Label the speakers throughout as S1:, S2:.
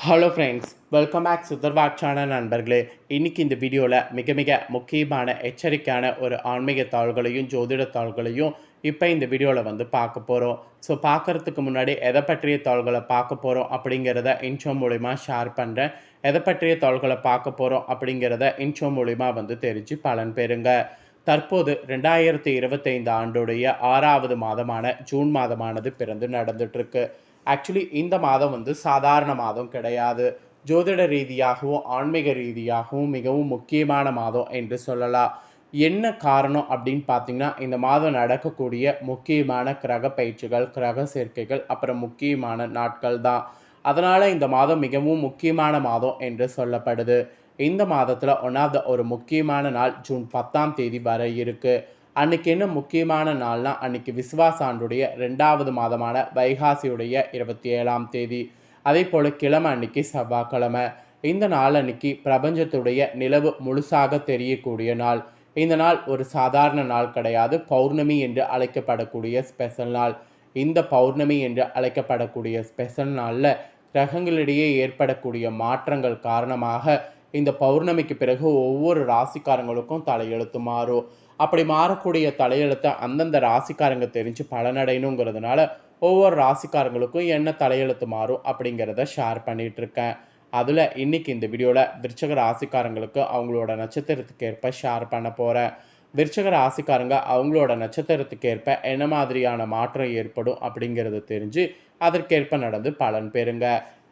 S1: Hello friends welcome back சுதர்வாட் நண்பர்களே. இன்னைக்கு இந்த வீடியோவில் மிக மிக முக்கியமான எச்சரிக்கையான ஒரு ஆன்மீக தாள்களையும் ஜோதிட தாள்களையும் இப்போ இந்த வீடியோவில் வந்து பார்க்க போகிறோம் ஸோ பார்க்குறதுக்கு முன்னாடி எதை பற்றிய தாள்களை பார்க்க போகிறோம் அப்படிங்கிறத இன்ஷோ மூலிமா ஷேர் பண்ணுறேன் எதை பற்றிய தாள்களை பார்க்க போகிறோம் அப்படிங்கிறத இன்ஷோ மூலிமா வந்து தெரிஞ்சு பலன் பெறுங்க. தற்போது ரெண்டாயிரத்தி இருபத்தைந்து ஆண்டுடைய ஆறாவது மாதமான ஜூன் மாதமானது பிறந்து நடந்துட்டுருக்கு ஆக்சுவலி இந்த மாதம் வந்து சாதாரண மாதம் கிடையாது. ஜோதிட ரீதியாகவும் ஆன்மீக ரீதியாகவும் மிகவும் முக்கியமான மாதம் என்று சொல்லலாம். என்ன காரணம் அப்படின்னு பார்த்தீங்கன்னா இந்த மாதம் நடக்கக்கூடிய முக்கியமான கிரக பயிற்சிகள் கிரக சேர்க்கைகள் அப்புறம் முக்கியமான நாட்கள் தான். அதனால் இந்த மாதம் மிகவும் முக்கியமான மாதம் என்று சொல்லப்படுது. இந்த மாதத்தில் ஒன்றாவது ஒரு முக்கியமான நாள் ஜூன் பத்தாம் தேதி வர இருக்குது அன்னைக்கு என்ன முக்கியமான நாள்னா அன்னைக்கு விசுவாச ஆண்டுடைய ரெண்டாவது மாதமான வைகாசியுடைய இருபத்தி ஏழாம் தேதி. அதே போல் கிழமை அன்னைக்கு செவ்வாய்க்கிழமை. இந்த நாள் அன்னைக்கு பிரபஞ்சத்துடைய நிலவு முழுசாக தெரியக்கூடிய நாள். இந்த நாள் ஒரு சாதாரண நாள் கிடையாது. பௌர்ணமி என்று அழைக்கப்படக்கூடிய ஸ்பெஷல் நாள். இந்த பௌர்ணமி என்று அழைக்கப்படக்கூடிய ஸ்பெஷல் நாளில் கிரகங்களிடையே ஏற்படக்கூடிய மாற்றங்கள் காரணமாக இந்த பௌர்ணமிக்கு பிறகு ஒவ்வொரு ராசிக்காரங்களுக்கும் தலையெழுத்து மாறும். அப்படி மாறக்கூடிய தலையெழுத்தை அந்தந்த ராசிக்காரங்க தெரிஞ்சு பலனடையணுங்கிறதுனால ஒவ்வொரு ராசிக்காரங்களுக்கும் என்ன தலையெழுத்து மாறும் அப்படிங்கிறத ஷேர் பண்ணிகிட்டு இருக்கேன் அதில் இன்னைக்கு இந்த வீடியோவில் விருச்சக ராசிக்காரங்களுக்கு அவங்களோட நட்சத்திரத்துக்கு ஏற்ப ஷேர் பண்ண போகிறேன் விருச்சக ராசிக்காரங்க அவங்களோட நட்சத்திரத்துக்கு ஏற்ப என்ன மாதிரியான மாற்றம் ஏற்படும் அப்படிங்கிறது தெரிஞ்சு அதற்கேற்ப நடந்து பலன் பெறுங்க.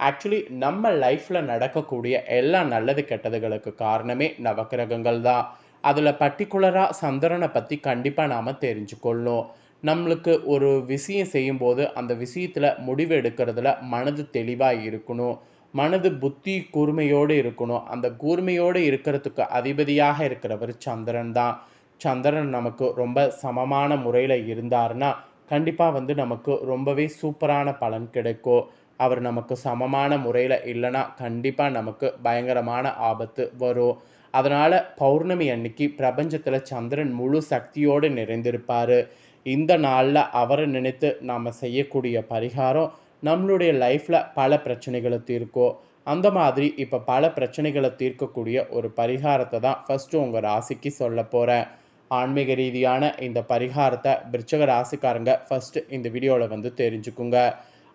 S1: ஆக்சுவலி நம்ம லைஃப்பில் நடக்கக்கூடிய எல்லா நல்லது கெட்டதுகளுக்கு காரணமே நவக்கிரகங்கள் தான் அதில் பர்டிகுலராக சந்திரனை பற்றி கண்டிப்பாக நாம் தெரிஞ்சுக்கொள்ளும். நம்மளுக்கு ஒரு விஷயம் செய்யும்போது அந்த விஷயத்தில் முடிவு எடுக்கிறதுல மனது தெளிவாக இருக்கணும். மனது புத்தி கூர்மையோடு இருக்கணும். அந்த கூர்மையோடு இருக்கிறதுக்கு அதிபதியாக இருக்கிறவர் சந்திரன் தான். சந்திரன் நமக்கு ரொம்ப சமமான முறையில் இருந்தார்னா கண்டிப்பாக வந்து நமக்கு ரொம்பவே சூப்பரான பலன் கிடைக்கும். அவர் நமக்கு சமமான முறையில் இல்லைன்னா கண்டிப்பாக நமக்கு பயங்கரமான ஆபத்து வரும். அதனால் பௌர்ணமி அன்னைக்கு பிரபஞ்சத்தில் சந்திரன் முழு சக்தியோடு நிறைந்திருப்பார். இந்த நாளில் அவரை நினைத்து நாம் செய்யக்கூடிய பரிகாரம் நம்மளுடைய லைஃப்பில் பல பிரச்சனைகளை தீர்க்கும் அந்த மாதிரி இப்போ பல பிரச்சனைகளை தீர்க்கக்கூடிய ஒரு பரிகாரத்தை தான் ஃபஸ்ட்டு உங்கள் ராசிக்கு சொல்ல போகிறேன் ஆன்மீக ரீதியான இந்த பரிகாரத்தை விருச்சக ராசிக்காரங்க ஃபஸ்ட்டு இந்த வீடியோவில் வந்து தெரிஞ்சுக்குங்க.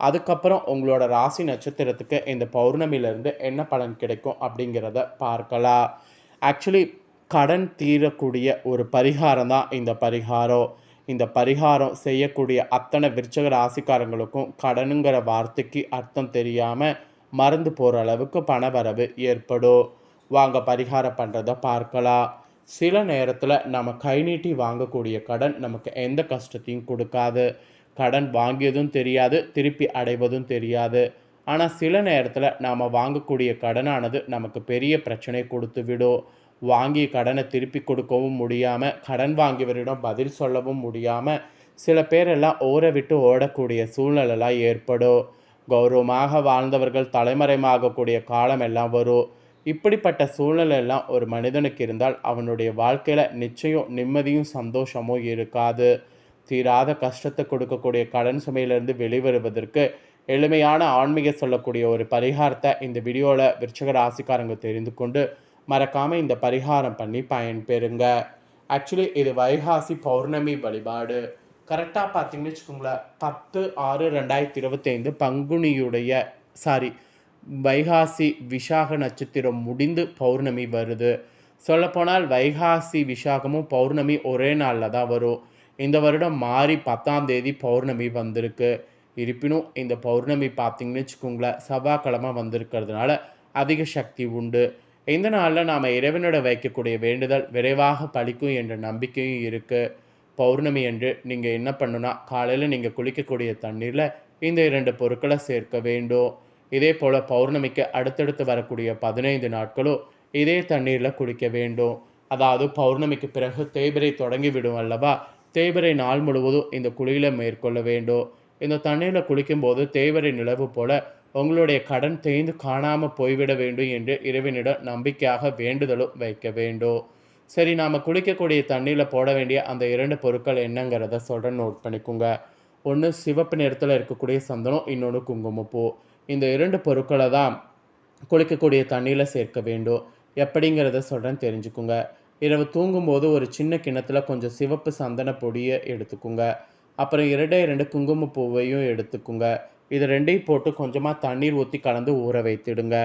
S1: அதுக்கப்புறம் உங்களோட ராசி நட்சத்திரத்துக்கு இந்த பௌர்ணமியிலேருந்து என்ன பலன் கிடைக்கும் அப்படிங்கிறத பார்க்கலாம். ஆக்சுவலி கடன் தீரக்கூடிய ஒரு பரிகாரம் தான் இந்த பரிகாரம் இந்த பரிகாரம் செய்யக்கூடிய அத்தனை விருச்சக ராசிக்காரங்களுக்கும் கடனுங்கிற வார்த்தைக்கு அர்த்தம் தெரியாமல் மறந்து போகிற அளவுக்கு பணவரவு ஏற்படும். வாங்க பரிகாரம் பண்ணுறத பார்க்கலாம். சில நேரத்தில் நம்ம கை நீட்டி வாங்கக்கூடிய கடன் நமக்கு எந்த கஷ்டத்தையும் கொடுக்காது. கடன் வாங்கியதும் தெரியாது திருப்பி அடைவதும் தெரியாது. ஆனால் சில நேரத்தில் நாம் வாங்கக்கூடிய கடனானது நமக்கு பெரிய பிரச்சனை கொடுத்து விடும். வாங்கிய கடனை திருப்பி கொடுக்கவும் முடியாமல் கடன் வாங்கியவரிடம் பதில் சொல்லவும் முடியாமல் சில பேரெல்லாம் ஓர விட்டு ஓடக்கூடிய சூழ்நிலைலாம் ஏற்படும். கௌரவமாக வாழ்ந்தவர்கள் தலைமறைமாகக்கூடிய காலம் எல்லாம் வரும். இப்படிப்பட்ட சூழ்நிலை எல்லாம் ஒரு மனிதனுக்கு இருந்தால் அவனுடைய வாழ்க்கையில் நிச்சயம் நிம்மதியும் சந்தோஷமும் இருக்காது. தீராத கஷ்டத்தை கொடுக்கக்கூடிய கடன் சுமையிலிருந்து வெளிவருவதற்கு எளிமையான ஆன்மீக சொல்லக்கூடிய ஒரு பரிகாரத்தை இந்த வீடியோவில் விருச்சக ராசிக்காரங்க தெரிந்து கொண்டு மறக்காமல் இந்த பரிகாரம் பண்ணி பயன்பெறுங்க. ஆக்சுவலி இது வைகாசி பௌர்ணமி வழிபாடு. கரெக்டாக பார்த்தீங்கன்னு வச்சுக்கோங்களேன் பத்து ஆறு ரெண்டாயிரத்தி இருபத்தைந்து பங்குனியுடைய சாரி வைகாசி விசாக நட்சத்திரம் முடிந்து பௌர்ணமி வருது. சொல்லப்போனால் வைகாசி விசாகமும் பௌர்ணமி ஒரே நாளில் தான் வரும். இந்த வருடம் மாறி பத்தாம் தேதி பௌர்ணமி வந்திருக்கு. இருப்பினும் இந்த பௌர்ணமி பார்த்தீங்கன்னு வச்சுக்கோங்களேன் செவ்வாய்க்கிழமை வந்திருக்கிறதுனால அதிக சக்தி உண்டு. இந்த நாளில் நாம் இறைவனோட வைக்கக்கூடிய வேண்டுதல் விரைவாக பழிக்கும் என்ற நம்பிக்கையும் இருக்குது பௌர்ணமி என்று நீங்கள் என்ன பண்ணுனா காலையில் நீங்கள் குளிக்கக்கூடிய தண்ணீரில் இந்த இரண்டு பொருட்களை சேர்க்க வேண்டும். இதே போல் பௌர்ணமிக்கு அடுத்தடுத்து வரக்கூடிய பதினைந்து நாட்களும் இதே தண்ணீரில் குளிக்க வேண்டும். அதாவது பௌர்ணமிக்கு பிறகு தேய்பிரை தொடங்கி விடும் அல்லவா தேய்பிரை நாள் முழுவதும் இந்த குளியில் மேற்கொள்ள வேண்டும். இந்த தண்ணீரில் குளிக்கும்போது தேவரை நிலவு போல உங்களுடைய கடன் தேய்ந்து காணாமல் போய்விட வேண்டும் என்று இறைவனிடம் நம்பிக்கையாக வேண்டுதலும் வைக்க வேண்டும். சரி நாம் குளிக்கக்கூடிய தண்ணியில் போட வேண்டிய அந்த இரண்டு பொருட்கள் என்னங்கிறத சொல்கிறேன் நோட் பண்ணிக்கோங்க. ஒன்று சிவப்பு நிறத்தில் இருக்கக்கூடிய சந்தனம் இன்னொன்று குங்குமப்பூ. இந்த இரண்டு பொருட்களை தான் குளிக்கக்கூடிய தண்ணியில் சேர்க்க வேண்டும். எப்படிங்கிறத சொல்கிறேன் தெரிஞ்சுக்குங்க. இரவு தூங்கும்போது ஒரு சின்ன கிணத்துல கொஞ்சம் சிவப்பு சந்தன பொடியை எடுத்துக்குங்க. அப்புறம் இரண்டே ரெண்டு குங்குமப்பூவையும் எடுத்துக்குங்க. இது ரெண்டையும் போட்டு கொஞ்சமாக தண்ணீர் ஊற்றி கலந்து ஊற வைத்திடுங்க.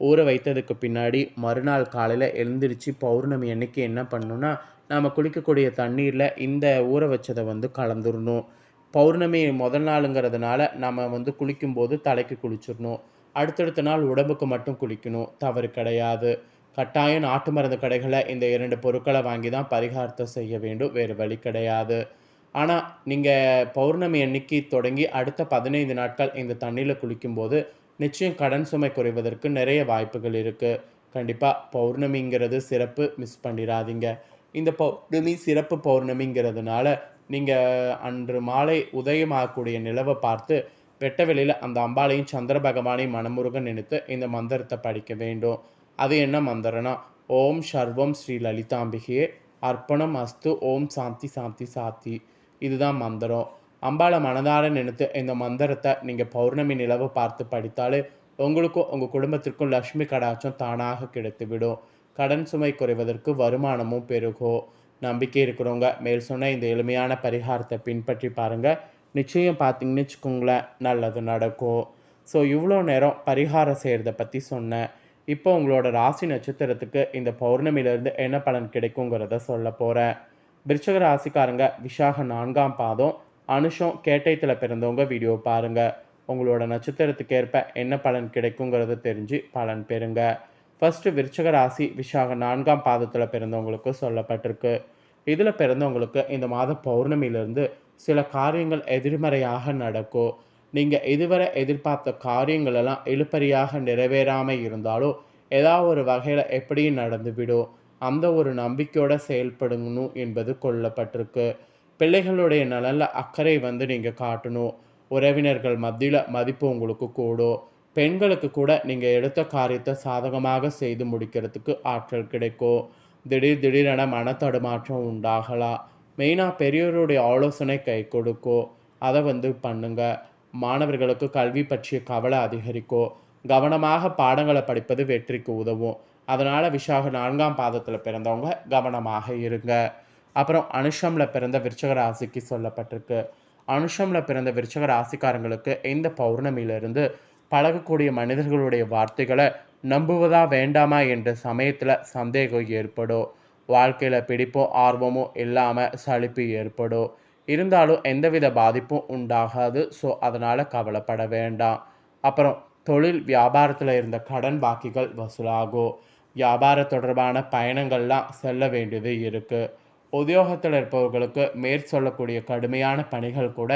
S1: ஊற வைத்ததுக்கு பின்னாடி மறுநாள் காலையில் எழுந்திரிச்சு பௌர்ணமி அன்னைக்கு என்ன பண்ணணும்னா நாம் குளிக்கக்கூடிய தண்ணீரில் இந்த ஊற வச்சதை வந்து கலந்துடணும் பௌர்ணமி முதல் நாளுங்கிறதுனால நம்ம வந்து குளிக்கும்போது தலைக்கு குளிச்சிடணும். அடுத்தடுத்த நாள் உடம்புக்கு மட்டும் குளிக்கணும். தவறு கிடையாது. கட்டாயம் நாட்டு மருந்து கடைகளில் இந்த இரண்டு பொருட்களை வாங்கி தான் பரிகாரத்தை செய்ய வேண்டும். வேறு வழி கிடையாது. ஆனால் நீங்கள் பௌர்ணமி அன்னைக்கு தொடங்கி அடுத்த பதினைந்து நாட்கள் இந்த தண்ணியில் குளிக்கும்போது நிச்சயம் கடன் சுமை குறைவதற்கு நிறைய வாய்ப்புகள் இருக்குது கண்டிப்பாக பௌர்ணமிங்கிறது சிறப்பு மிஸ் பண்ணிடாதீங்க. இந்த பௌர்ணமி சிறப்பு பௌர்ணமிங்கிறதுனால நீங்கள் அன்று மாலை உதயமாகக்கூடிய நிலவை பார்த்து வெட்ட வெளியில் அந்த அம்பாளையும் சந்திர பகவானையும் மனமுருக நினைத்து இந்த மந்திரத்தை படிக்க வேண்டும். அது என்ன மந்திரம்னா ஓம் சர்வம் ஸ்ரீ லலிதாம்பிகையே அர்ப்பணம் அஸ்து ஓம் சாந்தி சாந்தி சாந்தி. இதுதான் மந்திரம். அம்பாளை மனதார நினைத்து இந்த மந்திரத்தை நீங்கள் பௌர்ணமி நிலவை பார்த்து படித்தாலே உங்களுக்கும் உங்கள் குடும்பத்திற்கும் லக்ஷ்மி கடாட்சம் தானாக கிடைத்துவிடும். கடன் சுமை குறைவதற்கு வருமானமும் பெருகும் நம்பிக்கை இருக்கிறவங்க மேல் சொன்ன இந்த எளிமையான பரிகாரத்தை பின்பற்றி பாருங்கள் நிச்சயம் பார்த்தீங்கன்னு வச்சுக்கோங்களேன் நல்லது நடக்கும் ஸோ இவ்வளோ நேரம் பரிகாரம் செய்கிறத பற்றி சொன்னேன். இப்போ உங்களோட ராசி நட்சத்திரத்துக்கு இந்த பௌர்ணமியிலேருந்து என்ன பலன் கிடைக்குங்கிறத சொல்ல போகிறேன் விருச்சக ராசிக்காரங்க விஷாக நான்காம் பாதம் அனுஷம் கேட்டயத்தில் பிறந்தவங்க வீடியோ பாருங்கள் உங்களோட நட்சத்திரத்துக்கு ஏற்ப என்ன பலன் கிடைக்குங்கிறத தெரிஞ்சு பலன் பெறுங்க. ஃபஸ்ட்டு விருச்சக ராசி விஷாக நான்காம் பாதத்தில் பிறந்தவங்களுக்கு சொல்லப்பட்டிருக்கு. இதில் பிறந்தவங்களுக்கு இந்த மாதம் பௌர்ணமியிலிருந்து சில காரியங்கள் எதிர்மறையாக நடக்கும். நீங்கள் இதுவரை எதிர்பார்த்த காரியங்களெல்லாம் இழுப்பறியாக நிறைவேறாமல் இருந்தாலும் ஏதாவது ஒரு வகையில் எப்படியும் நடந்துவிடும். அந்த ஒரு நம்பிக்கையோட செயல்படணும் என்பது கொல்லப்பட்டிருக்கு பிள்ளைகளுடைய நலனில் அக்கறை வந்து நீங்கள் காட்டணும் உறவினர்கள் மத்தியில் மதிப்பு உங்களுக்கு கூடும் பெண்களுக்கு கூட நீங்கள் எடுத்த காரியத்தை சாதகமாக செய்து முடிக்கிறதுக்கு ஆற்றல் கிடைக்கும் திடீர் திடீரென மனத்தடுமாற்றம் உண்டாகலாம் மெயினாக பெரியோருடைய ஆலோசனை கை கொடுக்கும் அதை வந்து பண்ணுங்க. மாணவர்களுக்கு கல்வி பற்றிய கவலை அதிகரிக்கும் கவனமாக பாடங்களை படிப்பது வெற்றிக்கு உதவும். அதனால் விஷாக நான்காம் பாதத்தில் பிறந்தவங்க கவனமாக இருங்க. அப்புறம் அனுஷமில் பிறந்த விருச்சக ராசிக்கு சொல்லப்பட்டிருக்கு. அனுஷமில் பிறந்த விருச்சக ராசிக்காரங்களுக்கு இந்த பௌர்ணமியிலிருந்து பழகக்கூடிய மனிதர்களுடைய வார்த்தைகளை நம்புவதா வேண்டாமா என்ற சமயத்தில் சந்தேகம் ஏற்படும். வாழ்க்கையில் பிடிப்போ ஆர்வமும் இல்லாமல் சளிப்பு ஏற்படும். இருந்தாலும் எந்தவித பாதிப்பும் உண்டாகாது. ஸோ அதனால் கவலைப்பட வேண்டாம். அப்புறம் தொழில் வியாபாரத்தில் இருந்த கடன் பாக்கிகள் வசூலாகும். வியாபார தொடர்பான பயணங்கள்லாம் செல்ல வேண்டியது இருக்குது உத்தியோகத்தில் இருப்பவர்களுக்கு மேற்சொல்லக்கூடிய கடுமையான பணிகள் கூட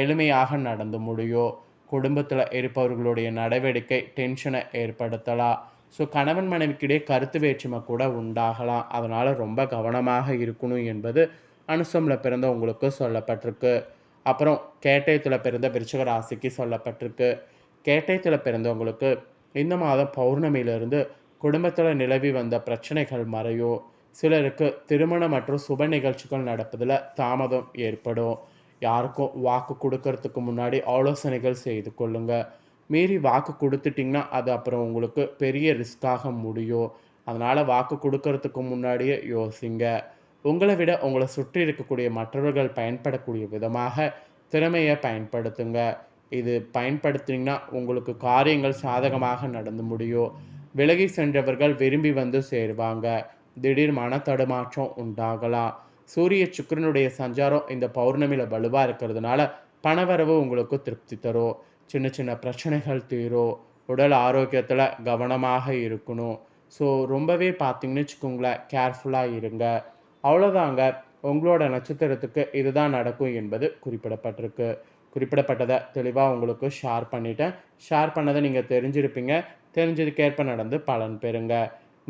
S1: எளிமையாக நடந்து முடியும். குடும்பத்தில் இருப்பவர்களுடைய நடவடிக்கை டென்ஷனை ஏற்படுத்தலாம். ஸோ கணவன் மனைவிக்கிடையே கருத்து வேற்றுமை கூட உண்டாகலாம். அதனால் ரொம்ப கவனமாக இருக்கணும் என்பது அனுசமில் பிறந்த உங்களுக்கு சொல்லப்பட்டிருக்கு. அப்புறம் கேட்டயத்தில் பிறந்த விருச்சக ராசிக்கு சொல்லப்பட்டிருக்கு. கேட்டயத்தில் பிறந்தவங்களுக்கு இந்த மாதம் பௌர்ணமியிலிருந்து குடும்பத்தில் நிலவி வந்த பிரச்சனைகள் மறையும் சிலருக்கு திருமணம் மற்றும் சுப நிகழ்ச்சிகள் நடப்பதில் தாமதம் ஏற்படும். யாருக்கும் வாக்கு கொடுக்கறதுக்கு முன்னாடி ஆலோசனைகள் செய்து கொள்ளுங்க. மீறி வாக்கு கொடுத்துட்டிங்கன்னா அது அப்புறம் உங்களுக்கு பெரிய ரிஸ்க்காக முடியும். அதனால் வாக்கு கொடுக்கறதுக்கு முன்னாடியே யோசிங்க. உங்களை விட உங்களை சுற்றி இருக்கக்கூடிய மற்றவர்கள் பயன்படக்கூடிய விதமாக திறமையை பயன்படுத்துங்க. இது பயன்படுத்தினீங்கன்னா உங்களுக்கு காரியங்கள் சாதகமாக நடந்து முடியும். விலகி சென்றவர்கள் விரும்பி வந்து சேருவாங்க. திடீர் மன தடுமாற்றம் உண்டாகலாம். சூரிய சுக்கிரனுடைய சஞ்சாரம் இந்த பௌர்ணமியில் வலுவாக இருக்கிறதுனால பணவரவு உங்களுக்கு திருப்தி தரும். சின்ன சின்ன பிரச்சனைகள் தீரும். உடல் ஆரோக்கியத்தில் கவனமாக இருக்கணும். ஸோ ரொம்பவே பார்த்தீங்கன்னு வச்சுக்கோங்களேன் கேர்ஃபுல்லாக இருங்க. அவ்வளோதாங்க உங்களோட நட்சத்திரத்துக்கு இதுதான் நடக்கும் என்பது குறிப்பிடப்பட்டிருக்கு. குறிப்பிடப்பட்டதை தெளிவாக உங்களுக்கு ஷேர் பண்ணிட்டேன். ஷேர் பண்ணதை நீங்கள் தெரிஞ்சிருப்பீங்க. தெரிஞ்சதுக்கேற்ப நடந்து பலன் பெறுங்க.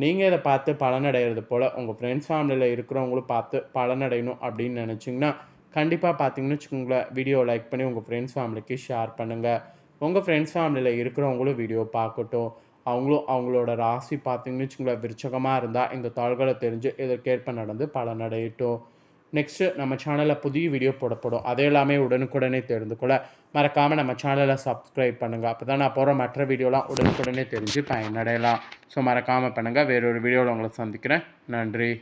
S1: நீங்கள் இதை பார்த்து பலனடைகிறது போல் உங்கள் ஃப்ரெண்ட்ஸ் ஃபேமிலியில் இருக்கிறவங்களும் பார்த்து பலனடையணும் அப்படின்னு நினச்சிங்கன்னா கண்டிப்பாக பார்த்தீங்கன்னு வச்சுக்கோங்களேன் வீடியோ லைக் பண்ணி உங்கள் ஃப்ரெண்ட்ஸ் ஃபேமிலிக்கு ஷேர் பண்ணுங்கள் உங்கள் ஃப்ரெண்ட்ஸ் ஃபேமிலியில் இருக்கிறவங்களும் வீடியோ பார்க்கட்டும். அவங்களும் அவங்களோட ராசி பார்த்தீங்கன்னு வச்சுக்கோங்களேன் விருச்சகமாக இருந்தால் இந்த தாள்களை தெரிஞ்சு இதற்கேற்ப நடந்து பலனடையட்டும் நெக்ஸ்ட்டு நம்ம சேனலில் புதிய வீடியோ போடப்படும். அது எல்லாமே உடனுக்குடனே தெரிந்து கொள்ள மறக்காமல் நம்ம சேனலை சப்ஸ்கிரைப் பண்ணுங்கள் அப்போ தான் நான் போகிற மற்ற வீடியோலாம் உடனுக்குடனே தெரிஞ்சு பயனடையலாம். ஸோ மறக்காமல் பண்ணுங்கள் வேறொரு வீடியோவில் உங்களை சந்திக்கிறேன். நன்றி.